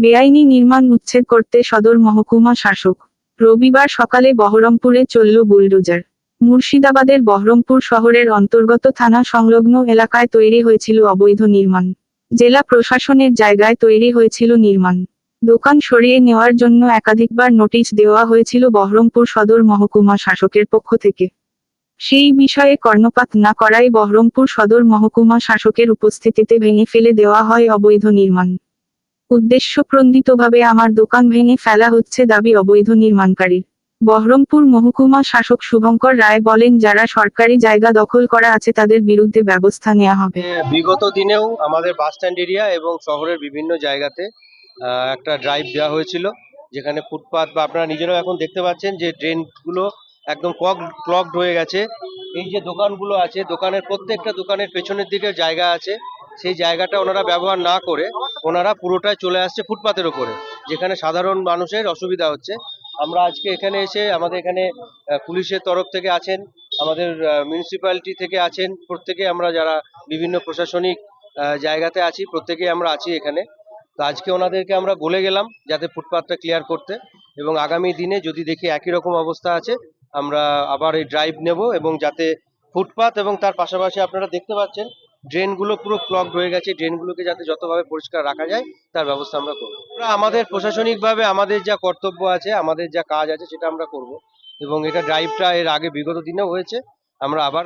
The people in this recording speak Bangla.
বেআইনি নির্মাণ উচ্ছেদ করতে সদর মহকুমা শাসক। রবিবার সকালে বহরমপুরে চলল বুলডোজার। মুর্শিদাবাদের বহরমপুর শহরের অন্তর্গত থানা সংলগ্ন এলাকায় তৈরি হয়েছিল অবৈধ নির্মাণ। জেলা প্রশাসনের জায়গায় তৈরি হয়েছিল নির্মাণ। দোকান সরিয়ে নেওয়ার জন্য একাধিকবার নোটিশ দেওয়া হয়েছিল বহরমপুর সদর মহকুমা শাসকের পক্ষ থেকে। সেই বিষয়ে কর্ণপাত না করায় বহরমপুর সদর মহকুমা শাসকের উপস্থিতিতে ভেঙে ফেলে দেওয়া হয় অবৈধ নির্মাণ। উদ্দেশ্যপ্রণোদিতভাবে আমার দোকান ভেঙে ফেলা হচ্ছে দাবি অবৈধ নির্মাণকারীর। বহরমপুর মহকুমা শাসক শুভঙ্কর রায় বলেন, যারা সরকারি জায়গা দখল করা আছে তাদের বিরুদ্ধে ব্যবস্থা নেওয়া হবে। বিগত দিনেও আমাদের বাস স্ট্যান্ড এরিয়া এবং শহরের বিভিন্ন জায়গাতে একটা ড্রাইভ দেওয়া হয়েছিল, যেখানে ফুটপাত বা আপনারা নিজেরাও এখন দেখতে পাচ্ছেন যে ড্রেনগুলো একদম ক্লগ ক্লগড হয়ে গেছে। এই যে দোকানগুলো আছে, দোকানের প্রত্যেকটা দোকানের পেছনের দিকে জায়গা আছে, সেই জায়গাটা ওনারা ব্যবহার না করে ওনারা পুরোটাই চলে আসছে ফুটপাতের ওপরে যেখানে সাধারণ মানুষের অসুবিধা হচ্ছে। আমরা আজকে এখানে এসে আমাদের এখানে পুলিশের তরফ থেকে আছেন, আমাদের মিউনিসিপ্যালিটি থেকে আছেন, প্রত্যেকে আমরা যারা বিভিন্ন প্রশাসনিক জায়গাতে আছি প্রত্যেকেই আমরা আছি এখানে। তো আজকে ওনাদেরকে আমরা বলে গেলাম যাতে ফুটপাথটা ক্লিয়ার করতে এবং আগামী দিনে যদি দেখি একই রকম অবস্থা আছে, আমরা আবার এই ড্রাইভ নেব এবং যাতে ফুটপাথ এবং তার পাশাপাশি আপনারা দেখতে পাচ্ছেন ড্রেনগুলো পুরো ক্লক হয়ে গেছে। ড্রেনগুলোকে যাতে যতভাবে পরিষ্কার রাখা যায়, তার ব্যবস্থা আমরা করব। আমরা আমাদের প্রশাসনিকভাবে আমাদের যা কর্তব্য আছে, আমাদের যা কাজ আছে, সেটা আমরা করব। এবং এটা ড্রাইভটা এর আগে বিগত দিনেও হয়েছে। আমরা আবার